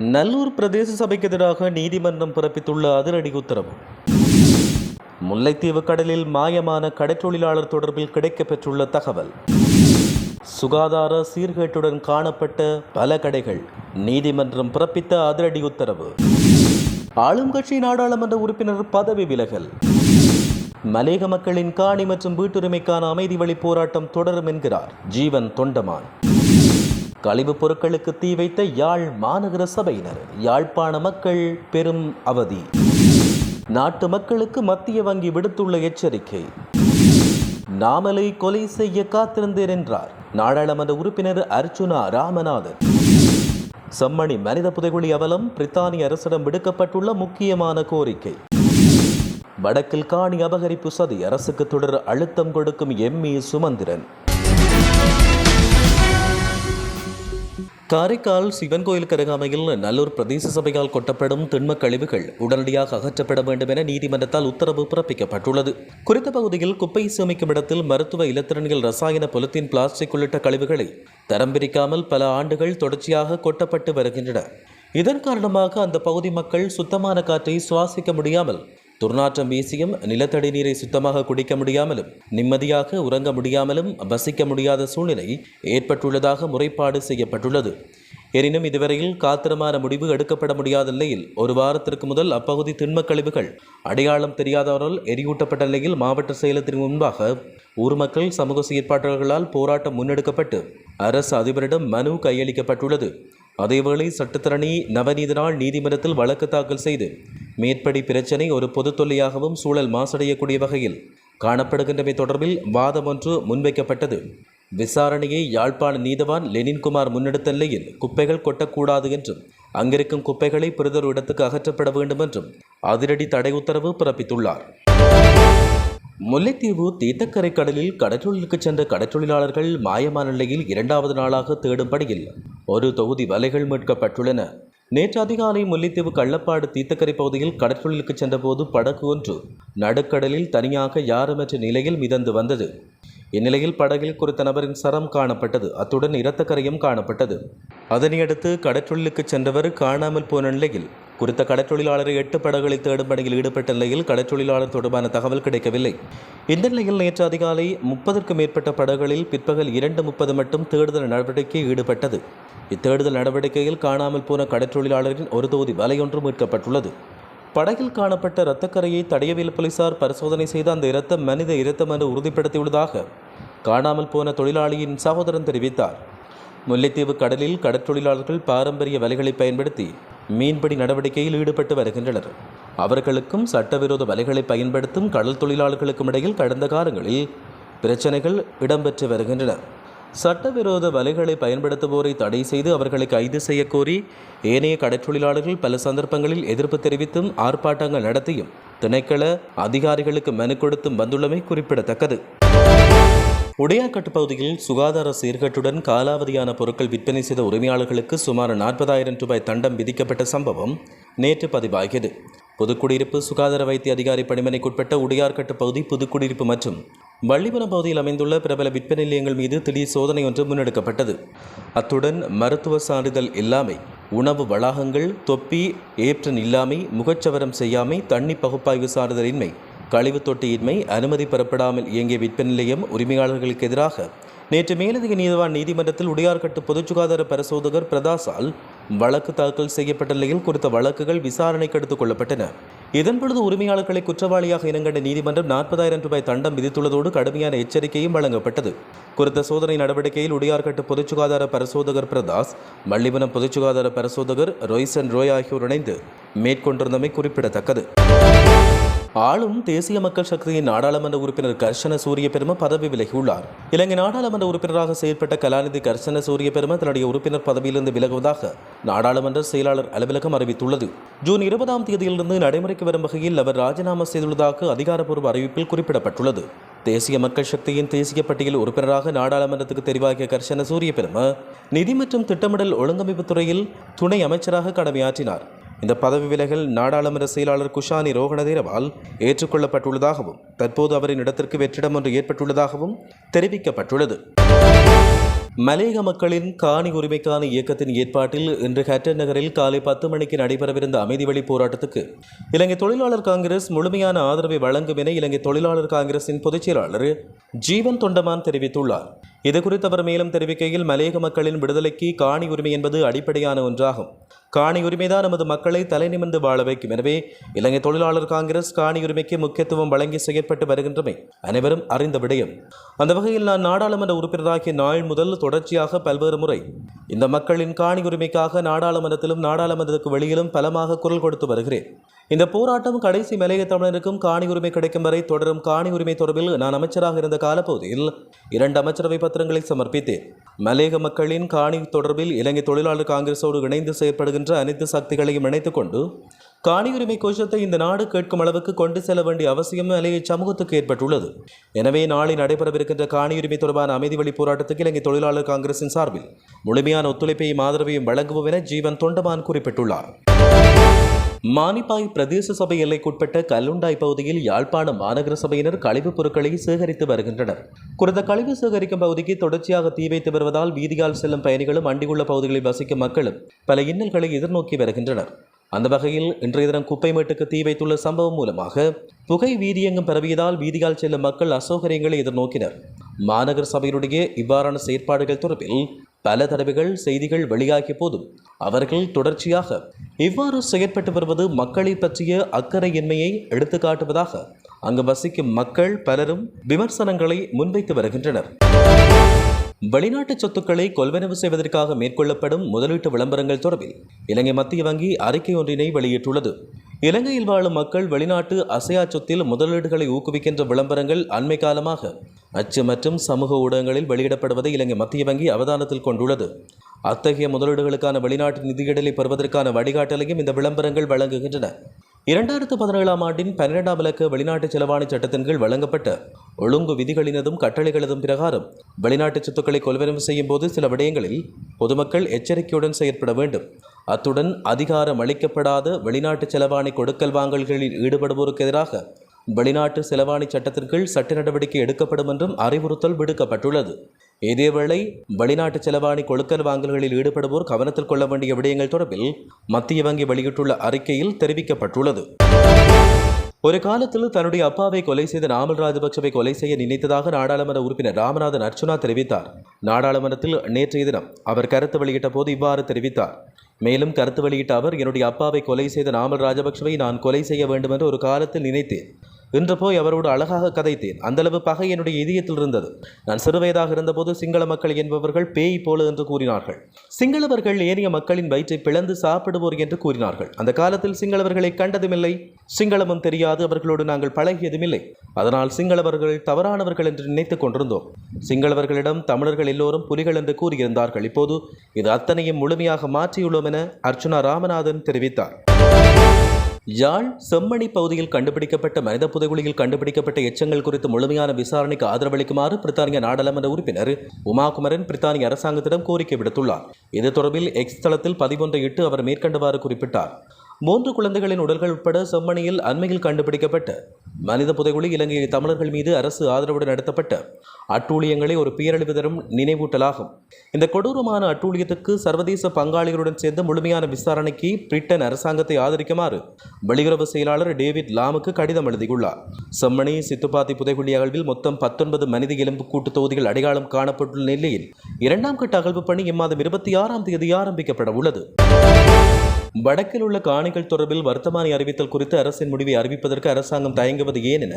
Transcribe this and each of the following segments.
நல்லூர் பிரதேச சபைக்கு எதிராக நீதிமன்றம் பிறப்பித்துள்ள அதிரடி உத்தரவு. முல்லைத்தீவு கடலில் மாயமான கடற்றொழிலாளர் தொடர்பில் கிடைக்கப்பெற்றுள்ள தகவல். சுகாதார சீர்கேட்டுடன் காணப்பட்ட பல கடைகள் நீதிமன்றம் பிறப்பித்த அதிரடி உத்தரவு. ஆளும் கட்சி நாடாளுமன்ற உறுப்பினர் பதவி விலகல். மலேக மக்களின் காணி மற்றும் வீட்டுரிமைக்கான அமைதி வழி போராட்டம் தொடரும் என்கிறார் ஜீவன் தொண்டமான். கழிவுப் பொருட்களுக்கு தீ வைத்த யாழ் மாநகர சபையினர் யாழ்ப்பாண மக்கள் பெரும் அவதி. நாட்டு மக்களுக்கு மத்திய வங்கி விடுத்துள்ள எச்சரிக்கை. நாமலை கொலை செய்ய காத்திருந்தேன் என்றார். நாடாளுமன்ற உறுப்பினர் அர்ச்சுனா ராமநாதன். செம்மணி மனித புதைகுழி அவலம் பிரித்தானிய அரசிடம் விடுக்கப்பட்டுள்ள முக்கியமான கோரிக்கை. வடக்கில் காணி அபகரிப்பு சதி அரசுக்கு தொடர் அழுத்தம் கொடுக்கும் எம்மி சுமந்திரன். காரைக்கால் சிவன் கோயிலுக்கு அருகாமையில் நல்லூர் பிரதேச சபையால் கொட்டப்படும் திண்ம கழிவுகள் உடனடியாக அகற்றப்பட வேண்டும் என நீதிமன்றத்தால் உத்தரவு பிறப்பிக்கப்பட்டுள்ளது. குறித்த பகுதியில் குப்பை சேமிக்கும் இடத்தில் மருத்துவ இலத்திரன்கள் ரசாயன பொலித்தீன் பிளாஸ்டிக் உள்ளிட்ட கழிவுகளை தரம் பிரிக்காமல் பல ஆண்டுகள் தொடர்ச்சியாக கொட்டப்பட்டு வருகின்றன. இதன் காரணமாக அந்த பகுதி மக்கள் சுத்தமான காற்றை சுவாசிக்க முடியாமல் துர்நாற்றம் வீசியும் நிலத்தடி நீரை சுத்தமாக குடிக்க முடியாமலும் நிம்மதியாக உறங்க முடியாமலும் வசிக்க முடியாத சூழ்நிலை ஏற்பட்டுள்ளதாக முறைப்பாடு செய்யப்பட்டுள்ளது. எனினும் இதுவரையில் காத்திரமான முடிவு எடுக்கப்பட முடியாத நிலையில் ஒரு வாரத்திற்கு முதல் அப்பகுதி திண்மக் கழிவுகள் அடையாளம் தெரியாதவரால் எரியூட்டப்பட்ட நிலையில் மாவட்ட செயலத்தின் முன்பாக ஊர் மக்கள் சமூக செயற்பாட்டாளர்களால் போராட்டம் முன்னெடுக்கப்பட்டு அரசு அதிபரிடம் மனு கையளிக்கப்பட்டுள்ளது. அதேவேளை சட்டத்தரணி நவநீதனால் நீதிமன்றத்தில் வழக்கு தாக்கல் செய்து மேற்படி பிரச்சினை ஒரு பொது தொல்லையாகவும் சூழல் மாசடையக்கூடிய வகையில் காணப்படுகின்றமை தொடர்பில் வாதம் ஒன்று முன்வைக்கப்பட்டது. விசாரணையை யாழ்ப்பாண நீதவான் லெனின்குமார் முன்னெடுத்த நிலையில் குப்பைகள் கொட்டக்கூடாது என்றும் அங்கிருக்கும் குப்பைகளை பிறிதொரு இடத்துக்கு அகற்றப்பட வேண்டும் என்றும் அதிரடி தடை உத்தரவு பிறப்பித்துள்ளார். முல்லைத்தீவு தீர்த்தக்கரை கடலில் கடற்றொழிலுக்கு சென்ற கடற்றொழிலாளர்கள் மாயமான நிலையில் இரண்டாவது நாளாக தேடும் பணியில் ஒரு தொகுதி வலைகள் மீட்கப்பட்டுள்ளன. நேற்று அதிகாலை முல்லைத்தீவு கள்ளப்பாடு தீத்தக்கரை பகுதியில் கடற்கொழிலுக்கு சென்றபோது படகு ஒன்று நடுக்கடலில் தனியாக யாருமற்ற நிலையில் மிதந்து வந்தது. இந்நிலையில் படகில் குறித்த நபரின் சரம் காணப்பட்டது. அத்துடன் இரத்தக்கரையும் காணப்பட்டது. அதனையடுத்து கடற்றொழிலுக்கு சென்றவர் காணாமல் போன நிலையில் குறித்த கடற்றொழிலாளரை எட்டு படகுகளை தேடும் பணியில் ஈடுபட்ட நிலையில் கடற்றொழிலாளர் தொடர்பான தகவல் கிடைக்கவில்லை. இந்த நிலையில் நேற்று அதிகாலை முப்பதற்கும் மேற்பட்ட படகுகளில் பிற்பகல் இரண்டு முப்பது மட்டும் தேடுதல் நடவடிக்கை ஈடுபட்டது. இத்தேடுதல் நடவடிக்கையில் காணாமல் போன கடற்றொழிலாளரின் ஒரு தொகுதி வலையொன்று மீட்கப்பட்டுள்ளது. படகில் காணப்பட்ட இரத்தக்கரையை தடையவியல் போலீசார் பரிசோதனை செய்து அந்த இரத்தம் மனித இரத்தம் என்று உறுதிப்படுத்தியுள்ளதாக காணாமல் போன தொழிலாளியின் சகோதரன் தெரிவித்தார். முல்லைத்தீவு கடலில் கடற்றொழிலாளர்கள் பாரம்பரிய வலைகளை பயன்படுத்தி மீன்பிடி நடவடிக்கையில் ஈடுபட்டு வருகின்றனர். அவர்களுக்கும் சட்டவிரோத வலைகளை பயன்படுத்தும் கடல் தொழிலாளர்களுக்கும் இடையில் கடந்த காலங்களில் பிரச்சனைகள் இடம்பெற்று வருகின்றன. சட்டவிரோத வலைகளை பயன்படுத்துவோரை தடை செய்து அவர்களை கைது செய்யக்கோரி ஏனைய கடற்றொழிலாளர்கள் பல சந்தர்ப்பங்களில் எதிர்ப்பு தெரிவித்தும் ஆர்ப்பாட்டங்கள் நடத்தியும் திணைக்கள அதிகாரிகளுக்கு மனு கொடுத்தும் வந்துள்ளமை குறிப்பிடத்தக்கது. உடையாக்கட்டு பகுதியில் சுகாதார சீர்கேட்டுடன் காலாவதியான பொருட்கள் விற்பனை செய்த உரிமையாளர்களுக்கு சுமார் நாற்பதாயிரம் ரூபாய் தண்டம் விதிக்கப்பட்ட சம்பவம் நேற்று பதிவாகியது. புதுக்குடியிருப்பு சுகாதார வைத்திய அதிகாரி பணிமனைக்குட்பட்ட உடையார்கட்டு பகுதி புதுக்குடியிருப்பு மற்றும் வள்ளிபுரம் பகுதியில் அமைந்துள்ள பிரபல விற்பனை நிலையங்கள் மீது திடீர் சோதனை ஒன்று முன்னெடுக்கப்பட்டது. அத்துடன் மருத்துவ சான்றிதழ் இல்லாமை உணவு வளாகங்கள் தொப்பி ஏப்ரன் இல்லாமை முகச்சவரம் செய்யாமை தண்ணி பகுப்பாய்வு சான்றிதழின்மை கழிவு தொட்டியின்மை அனுமதி பெறப்படாமல் இயங்கிய விற்பனை நிலையம் உரிமையாளர்களுக்கு எதிராக நேற்று மேலதிக நீதிவான் நீதிமன்றத்தில் உடையார்கட்டு பொதுச் சுகாதார பரிசோதகர் பிரதாசால் வழக்கு தாக்கல் செய்யப்பட்ட நிலையில் குறித்த வழக்குகள் விசாரணைக்கு எடுத்துக் கொள்ளப்பட்டன. இதன்பொழுது உரிமையாளர்களை குற்றவாளியாக இனங்கண்ட நீதிமன்றம் நாற்பதாயிரம் ரூபாய் தண்டம் விதித்துள்ளதோடு கடுமையான எச்சரிக்கையும் வழங்கப்பட்டது. குறித்த சோதனை நடவடிக்கையில் உடையார்கட்டு பொதுச் சுகாதார பரிசோதகர் பிரதாஸ் மல்லிவனம் பொதுச் சுகாதார பரிசோதகர் ரொய்சன் ரோய் ஆகியோர் இணைந்து மேற்கொண்டிருந்தமை குறிப்பிடத்தக்கது. ஆளும் தேசிய மக்கள் சக்தியின் நாடாளுமன்ற உறுப்பினர் கர்ஷன சூரிய பெரும பதவி விலகியுள்ளார். இலங்கை நாடாளுமன்ற உறுப்பினராக செயல்பட்ட கலாநிதி கர்ஷன சூரிய பெரும தன்னுடைய உறுப்பினர் பதவியிலிருந்து விலகுவதாக நாடாளுமன்ற செயலாளர் அலுவலகம் அறிவித்துள்ளது. ஜூன் இருபதாம் தேதியிலிருந்து நடைமுறைக்கு வரும் வகையில் அவர் ராஜினாமா செய்துள்ளதாக அதிகாரப்பூர்வ அறிவிப்பில் குறிப்பிடப்பட்டுள்ளது. தேசிய மக்கள் சக்தியின் தேசிய பட்டியல் உறுப்பினராக நாடாளுமன்றத்துக்கு தெரிவாகிய கர்ஷன சூரிய பெரும நிதி மற்றும் திட்டமிடல் ஒழுங்கமைப்பு துறையில் துணை அமைச்சராக கடமையாற்றினார். இந்த பதவி விலகல் நாடாளுமன்ற செயலாளர் குஷானி ரோகணதேரவால் ஏற்றுக்கொள்ளப்பட்டுள்ளதாகவும் தற்போது அவரின் இடத்திற்கு வெற்றிடம் ஒன்று ஏற்பட்டுள்ளதாகவும் தெரிவிக்கப்பட்டுள்ளது. மலேக மக்களின் காணி உரிமைக்கான இயக்கத்தின் ஏற்பாட்டில் இன்று ஹட்டன் நகரில் காலை பத்து மணிக்கு நடைபெறவிருந்த அமைதி வழி போராட்டத்துக்கு இலங்கை தொழிலாளர் காங்கிரஸ் முழுமையான ஆதரவை வழங்கும் என இலங்கை தொழிலாளர் காங்கிரசின் பொதுச் செயலாளர் ஜீவன் தொண்டமான் தெரிவித்துள்ளார். இதுகுறித்து அவர் மேலும் தெரிவிக்கையில் மலையக மக்களின் விடுதலைக்கு காணி உரிமை என்பது அடிப்படையான ஒன்றாகும். காணி உரிமைதான் நமது மக்களை தலைநிமிர்ந்து வாழ வைக்கும். எனவே இலங்கை தொழிலாளர் காங்கிரஸ் காணி உரிமைக்கு முக்கியத்துவம் வழங்கி செயற்பட்டு வருகின்றமை அனைவரும் அறிந்த விடயம். அந்த வகையில் நான் நாடாளுமன்ற உறுப்பினராகிய நாள் முதல் தொடர்ச்சியாக பல்வேறு முறை இந்த மக்களின் காணி உரிமைக்காக நாடாளுமன்றத்திலும் நாடாளுமன்றத்துக்கு வெளியிலும் பலமாக குரல் கொடுத்து வருகிறேன். இந்த போராட்டம் கடைசி மலைய தமிழருக்கும் காணி உரிமை கிடைக்கும் வரை தொடரும் காணி உரிமை தொடர்பில் நான் அமைச்சராக இருந்த காலப்பகுதியில் இரண்டு அமைச்சரவை பத்திரங்களை சமர்ப்பித்தேன் மலையக மக்களின் காணி தொடர்பில் இலங்கை தொழிலாளர் காங்கிரஸோடு இணைந்து செயற்படுகின்ற அனைத்து சக்திகளையும் இணைத்துக் கொண்டு காணி உரிமை கோஷத்தை இந்த நாடு கேட்கும் அளவுக்கு கொண்டு செல்ல வேண்டிய அவசியம் மலைய சமூகத்துக்கு ஏற்பட்டுள்ளது. எனவே நாளை நடைபெறவிருக்கின்ற காணி உரிமை தொடர்பான அமைதி வழி போராட்டத்துக்கு இலங்கை தொழிலாளர் காங்கிரசின் சார்பில் முழுமையான ஒத்துழைப்பையும் ஆதரவையும் வழங்குவோம் என ஜீவன் தொண்டமான் குறிப்பிட்டுள்ளார். மானிப்பாய் பிரதேச சபை எல்லைக்குட்பட்ட கல்லுண்டாய் பகுதியில் யாழ்ப்பாண மாநகர சபையினர் கழிவுப் பொருட்களை சேகரித்து வருகின்றனர். குறித்த கழிவு சேகரிக்கும் பகுதிக்கு தொடர்ச்சியாக தீ வைத்து வருவதால் வீதியால் செல்லும் பயணிகளும் அண்டியுள்ள பகுதிகளில் வசிக்கும் மக்களும் பல இன்னல்களை எதிர்நோக்கி வருகின்றனர். அந்த வகையில் இன்றைய தினம் குப்பை மேட்டுக்கு தீ வைத்துள்ள சம்பவம் மூலமாக புகை வீதியெங்கும் பரவியதால் வீதியால் செல்லும் மக்கள் அசௌகரியங்களை எதிர்நோக்கினர். மாநகர சபையினுடைய இவ்வாறான செயற்பாடுகள் தொடர்பில் பல தடவைகள் செய்திகள் வெளியாகிய போதும் அவர்கள் தொடர்ச்சியாக இவ்வாறு செயற்பட்டு வருவது மக்களை பற்றிய அக்கறையின்மையை எடுத்துக்காட்டுவதாக அங்கு வசிக்கும் மக்கள் பலரும் விமர்சனங்களை முன்வைத்து வருகின்றனர். வெளிநாட்டு சொத்துக்களை கொள்வனவு செய்வதற்காக மேற்கொள்ளப்படும் முதலீட்டு விளம்பரங்கள் தொடர்பில் இலங்கை மத்திய வங்கி அறிக்கை ஒன்றினை வெளியிட்டுள்ளது. இலங்கையில் வாழும் மக்கள் வெளிநாட்டு அசையா சொத்தில் முதலீடுகளை ஊக்குவிக்கின்ற விளம்பரங்கள் அண்மை காலமாக அச்சு மற்றும் சமூக ஊடகங்களில் வெளியிடப்படுவதை இலங்கை மத்திய வங்கி அவதானத்தில் கொண்டுள்ளது. அத்தகைய முதலீடுகளுக்கான வெளிநாட்டு நிதியிடலை பெறுவதற்கான வழிகாட்டலையும் இந்த விளம்பரங்கள் வழங்குகின்றன. இரண்டாயிரத்து பதினேழாம் ஆண்டின் பன்னிரெண்டாம் விலக்கு வெளிநாட்டு செலவாணி சட்டத்தின் கீழ் வழங்கப்பட்ட ஒழுங்கு விதிகளினதும் கட்டளைகளதும் பிரகாரம். வெளிநாட்டு சொத்துக்களை கொள்வனவு செய்யும் போது சில விடயங்களில் பொதுமக்கள் எச்சரிக்கையுடன் செயற்பட வேண்டும். அத்துடன் அதிகாரம் அளிக்கப்படாத வெளிநாட்டு செலவாணி கொடுக்கல் வாங்கல்களில் ஈடுபடுவோருக்கு எதிராக வெளிநாட்டு செலவாணி சட்டத்தின் கீழ் சட்ட நடவடிக்கை எடுக்கப்படும் என்றும் அறிவுறுத்தல் விடுக்கப்பட்டுள்ளது. இதேவேளை வெளிநாட்டு செலவாணி கொழுக்கல் வாங்கல்களில் ஈடுபடுவோர் கவனத்தில் கொள்ள வேண்டிய விடயங்கள் தொடர்பில் மத்திய வங்கி வெளியிட்டுள்ள அறிக்கையில் தெரிவிக்கப்பட்டுள்ளது. ஒரு காலத்தில் தன்னுடைய அப்பாவை கொலை செய்த நாமல் ராஜபக்சவை கொலை செய்ய நினைத்ததாக நாடாளுமன்ற உறுப்பினர் ராமநாதன் அர்ச்சுனா தெரிவித்தார். நாடாளுமன்றத்தில் நேற்றைய தினம் அவர் கருத்து வெளியிட்ட போது இவ்வாறு தெரிவித்தார். மேலும் கருத்து வெளியிட்ட அவர் என்னுடைய அப்பாவை கொலை செய்த நாமல் ராஜபக்சவை நான் கொலை செய்ய வேண்டும் என்று ஒரு காலத்தில் நினைத்தேன். இன்று போய் அவரோடு அழகாக கதைத்தேன். அந்தளவு பகை என்னுடைய இதயத்தில் இருந்தது. நான் சிறுவயதாக இருந்தபோது சிங்கள மக்கள் என்பவர்கள் பேய் போல என்று கூறினார்கள். சிங்களவர்கள் ஏனைய மக்களின் வயிற்றை பிளந்து சாப்பிடுவோர் என்று கூறினார்கள். அந்த காலத்தில் சிங்களவர்களை கண்டதுமில்லை. சிங்களமும் தெரியாது. அவர்களோடு நாங்கள் பழகியதுமில்லை. அதனால் சிங்களவர்கள் தவறானவர்கள் என்று நினைத்துக் கொண்டிருந்தோம். சிங்களவர்களிடம் தமிழர்கள் எல்லோரும் புலிகள் என்று கூறியிருந்தார்கள். இப்போது இது அத்தனையும் முழுமையாக மாற்றியுள்ளோம் என அர்ச்சுனா ராமநாதன் தெரிவித்தார். யாழ் செம்மணி பகுதியில் கண்டுபிடிக்கப்பட்ட மனித புதைகுழியில் கண்டுபிடிக்கப்பட்ட எச்சங்கள் குறித்து முழுமையான விசாரணைக்கு ஆதரவளிக்குமாறு பிரித்தானிய நாடாளுமன்ற உறுப்பினர் உமாகுமரன் பிரித்தானிய அரசாங்கத்திடம் கோரிக்கை விடுத்துள்ளார். இது தொடர்பில் எக்ஸ் தளத்தில் பதிவொன்றை இட்டு அவர் மேற்கண்டவாறு குறிப்பிட்டார். மூன்று குழந்தைகளின் உடல்கள் உட்பட செம்மணியில் அண்மையில் கண்டுபிடிக்கப்பட்ட மனித புதைகுழி இலங்கை தமிழர்கள் மீது அரசு ஆதரவுடன் நடத்தப்பட்ட அட்டூழியங்களை ஒரு பேரழிவு தரும் நினைவூட்டலாகும். இந்த கொடூரமான அட்டூழியத்துக்கு சர்வதேச பங்காளிகளுடன் சேர்ந்து முழுமையான விசாரணைக்கு பிரிட்டன் அரசாங்கத்தை ஆதரிக்குமாறு வெளியுறவு செயலாளர் டேவிட் லாமுக்கு கடிதம் எழுதியுள்ளார். செம்மணி சித்துப்பாத்தி புதைகுழி அகழ்வில் மொத்தம் பத்தொன்பது மனித எலும்பு கூட்டு தொகுதிகள் அடையாளம் காணப்பட்டுள்ள நிலையில் இரண்டாம் கட்ட அகழ்வு பணி இம்மாதம் இருபத்தி ஆறாம் தேதி ஆரம்பிக்கப்பட உள்ளது. வடக்கில் உள்ள காணிகள் தொடர்பில் வர்த்தமானி அறிவித்தல் குறித்து அரசின் முடிவை அறிவிப்பதற்கு அரசாங்கம் தயங்குவது ஏன் என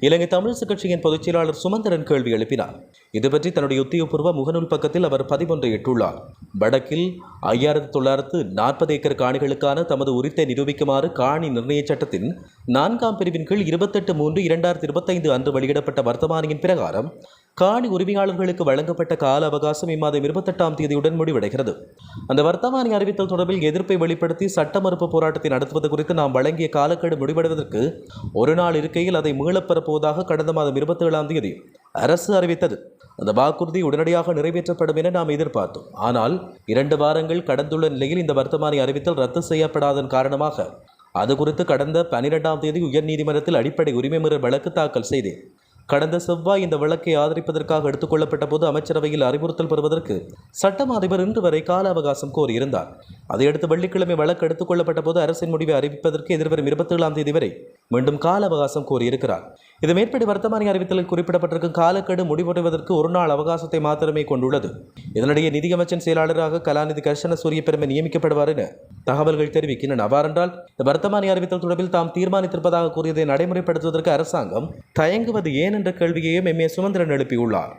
இலங்கை தமிழிசு கட்சியின் பொதுச் செயலாளர் சுமந்திரன் கேள்வி எழுப்பினார். இதுபற்றி தன்னுடைய உத்தியோகபூர்வ முகநூல் பக்கத்தில் அவர் பதிவொன்றை இட்டுள்ளார். வடக்கில் ஐயாயிரத்து தொள்ளாயிரத்து நாற்பது ஏக்கர் காணிகளுக்கான தமது உரித்தை நிரூபிக்குமாறு காணி நிர்ணய சட்டத்தின் நான்காம் பிரிவின் கீழ் இருபத்தெட்டு மூன்று இரண்டாயிரத்தி இருபத்தைந்து அன்று வெளியிடப்பட்ட வர்த்தமானியின் பிரகாரம் காணி உரிமையாளர்களுக்கு வழங்கப்பட்ட கால அவகாசம் இம்மாதம் இருபத்தெட்டாம் தேதியுடன் முடிவடைகிறது அந்த வர்த்தமானி அறிவித்தல் தொடர்பில் எதிர்ப்பை வெளிப்படுத்தி சட்ட மறுப்பு போராட்டத்தை நடத்துவது குறித்து நாம் வழங்கிய காலக்கெடு முடிவடைவதற்கு ஒரு நாள் இருக்கையில் அதை மீளப் பெறப்போவதாக கடந்த மாதம் இருபத்தி ஏழாம் தேதி அரசு அறிவித்தது. அந்த வாக்குறுதி உடனடியாக நிறைவேற்றப்படும் என நாம் எதிர்பார்த்தோம். ஆனால் இரண்டு வாரங்கள் கடந்துள்ள நிலையில் இந்த வர்த்தமானி அறிவித்தல் ரத்து செய்யப்படாதன் காரணமாக அது குறித்து கடந்த பனிரெண்டாம் தேதி உயர்நீதிமன்றத்தில் அடிப்படை உரிமை மீறல் வழக்கு தாக்கல் செய்தேன். கடந்த செவ்வாய் இந்த வழக்கை ஆதரிப்பதற்காக எடுத்துக்கொள்ளப்பட்ட போது அமைச்சரவையில் அறிவுறுத்தல் பெறுவதற்கு சட்டம் அதிபர் இன்று வரை கால அவகாசம் கோரியிருந்தார். அதையடுத்து வெள்ளிக்கிழமை வழக்கு எடுத்துக்கொள்ளப்பட்ட போது அரசின் முடிவை அறிவிப்பதற்கு எதிர்வரும் இருபத்தேழாம் தேதி வரை மீண்டும் கால அவகாசம் கோரியிருக்கிறார். இது மேற்படி வர்த்தமானி அறிவித்தலில் குறிப்பிடப்பட்டிருக்கும் காலக்கெடு முடிவடைவதற்கு ஒரு நாள் அவகாசத்தை மாத்திரமே கொண்டுள்ளது. இதனிடையே நிதியமைச்சின் செயலாளராக கலாநிதி கர்ஷன சூரிய பெருமை நியமிக்கப்படுவார் என தகவல்கள் தெரிவிக்கின்றன. அவ்வாறென்றால் இந்த வர்த்தமானி அறிவித்தல் தொடர்பில் தாம் தீர்மானித்திருப்பதாக கூறியதை நடைமுறைப்படுத்துவதற்கு அரசாங்கம் தயங்குவது ஏன் என்ற கேள்வியையும் எம் ஏ சுமந்திரன் எழுப்பியுள்ளார்.